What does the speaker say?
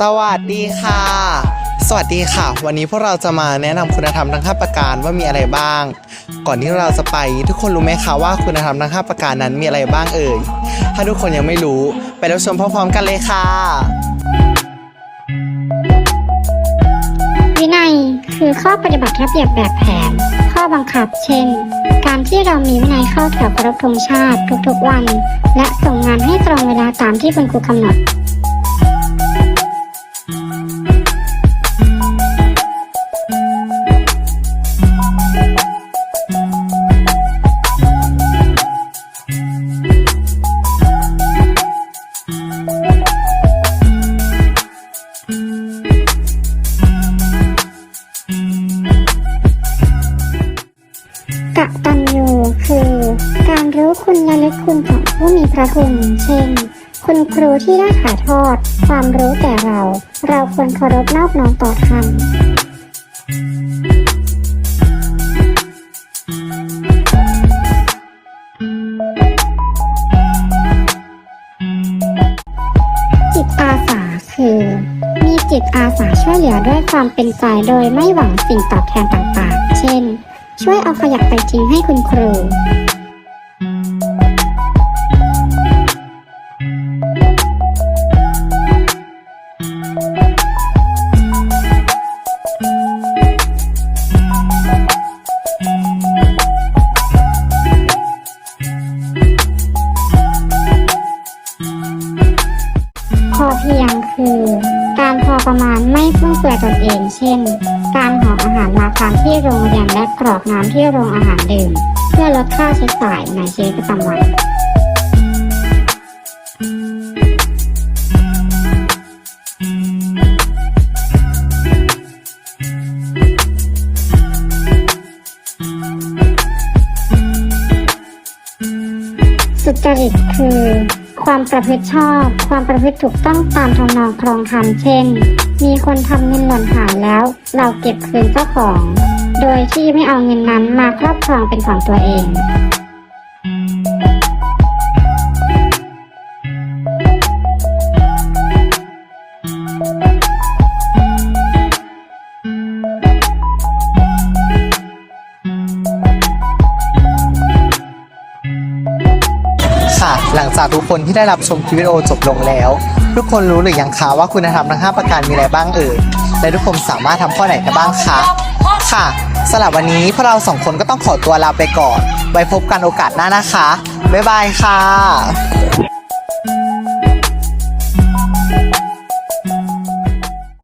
สวัสดีค่ะ สวัสดีค่ะ วันนี้พวกเราจะมาแนะนำคุณธรรมทั้ง 5 ประการว่ามีอะไรบ้าง ก่อนที่เราจะไป ทุกคนรู้ไหมคะว่าคุณธรรมทั้ง 5 ประการนั้นมีอะไรบ้างเอ่ย ถ้าทุกคนยังไม่รู้ ไปรับชมพร้อมๆกันเลยค่ะ วินัยคือข้อปฏิบัติระเบียบแบบแผน ข้อบังคับ เช่น การที่เรามีวินัยเข้าแถวเคารพธงชาติทุกๆวัน และส่งงานให้ตรงเวลาตามที่คุณครูกำหนด รู้คุณและลึกคุณของผู้มีพระคุณ เช่น คุณครูที่ได้ถ่ายทอด ความรู้แก่เรา เราควรเคารพนอบน้อมต่อท่านจิตอาสาคือ มีจิตอาสาช่วยเหลือด้วยความเป็นใจโดยไม่หวังสิ่งตอบแทนต่างๆ เช่น ช่วยเอาขยะไปทิ้งให้คุณครู เพียงคือ การพอประมาณไม่ฟุ่มเฟือยตนเอง เช่น การห่ออาหารมาทานที่โรงเรียนและกรอกน้ำที่โรงอาหารดื่ม เพื่อลดค่าใช้จ่ายในชีวิตประจำวันสุจริตคือ ความประพฤติชอบ ความประพฤติถูกต้องตามทำนองครองธรรมเช่น มีคนทำเงินหล่นหายแล้ว เราเก็บคืนเจ้าของ โดยที่ไม่เอาเงินนั้นมาครอบครองเป็นของตัวเอง ค่ะ หลังจากทุกคนที่ได้รับชมคลิปวิดีโอจบลงแล้ว ทุกคนรู้หรือยังคะว่าคุณธรรมทั้ง 5 ประการมีอะไรบ้างเอ่ยและทุกคนสามารถทำข้อไหนกันบ้างคะค่ะสำหรับวันนี้พวกเราสองคนก็ต้องขอตัวลาไปก่อน ไว้พบกันโอกาสหน้านะคะ บ๊ายบายค่ะ